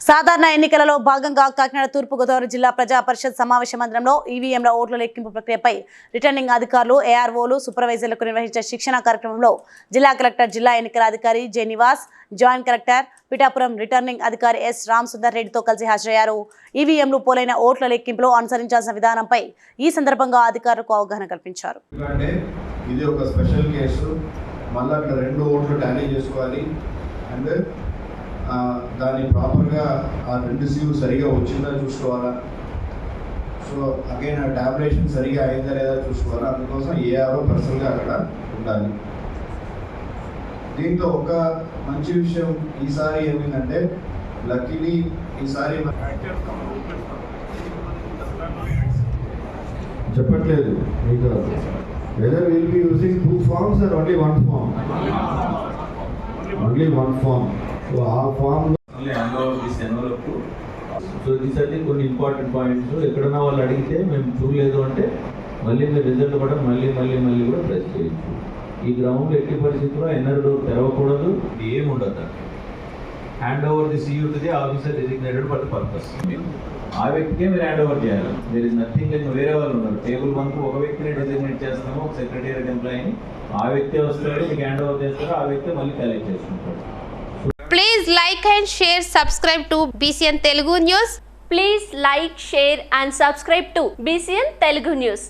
సాధారణ ఎన్నికలలో భాగంగా కాకినాడ తూర్పుగోదావరి జిల్లా ప్రజా పరిషత్ సమావేశ మందిరంలో ఈవీఎంల ఓట్ల లెక్కింపు ప్రక్రియపై రిటర్నింగ్ అధికారులు ఏఆర్ఓలు సూపర్వైజర్లకు నిర్వహించే శిక్షణ కార్యక్రమంలో జిల్లా కలెక్టర్ జిల్లా ఎన్నికల అధికారి J Nivas joint collector Pithapuram returning అధికారి ఎస్ రామ్ సుందర్ రెడ్డితో కలిసి హాజరయ్యారు. ఈవీఎంలు పోలైన ఓట్ల లెక్కింపులో అనుసరించాల్సిన విధానంపై ఈ సందర్భంగా అధికారులకు అవగాహన కల్పించారు. ఇది ఒక స్పెషల్ కేసు. మళ్ళీ అక్కడ రెండు ఓట్లు టాలీ చేసుకోవాలి. అండ్ దాన్ని ప్రాపర్గా ఆ రెండు సీవ్ సరిగా వచ్చిందా చూసుకోవాలా? సో అగైన్ ఆ టాబ్లేషన్ సరిగా అయిందా లేదా చూసుకోవాలా? అందుకోసం ఏఆర్ఓ పర్సనల్గా అక్కడ ఉండాలి. దీంతో ఒక మంచి విషయం ఈసారి ఏమైందంటే లక్కీలీ ఈసారి చెప్పట్లేదు మీకు whether will be using two forms or only one form only one form so ah to so these అన్ని కొన్ని ఇంపార్టెంట్ పాయింట్స్ ఎక్కడన్నా వాళ్ళు అడిగితే మేము చూడలేదు అంటే మళ్ళీ మీరు రిజల్ట్ కూడా మళ్ళీ మళ్ళీ మళ్ళీ కూడా ప్రెస్ చేయొచ్చు. ఈ గ్రౌండ్ ఎట్టి పరిస్థితుల్లో ఎన్నర్ డోర్ తెరవకూడదు. ఏమి ఉండదు hand over the CU to the officer designated for the purpose ఆ వ్యక్తికే మీరు హ్యాండ్ ఓవర్ చేయాలి. దేర్ ఇస్ నథింగ్ ఇంకా వేరే వాళ్ళు ఉన్నారు. టేబుల్ వన్ ఒక వ్యక్తిని డెసిగ్నేట్ చేస్తాము ఒక సెక్రటేరియట్ ఎంప్లాయీని ఆ వ్యక్తి వస్తాడు మీకు హ్యాండ్ ఓవర్ చేస్తారు ఆ వ్యక్తి మళ్ళీ కలెక్ట్ చేసుకుంటాడు. Please like and share, subscribe to BCN Telugu News. Please like, share and subscribe to BCN Telugu News.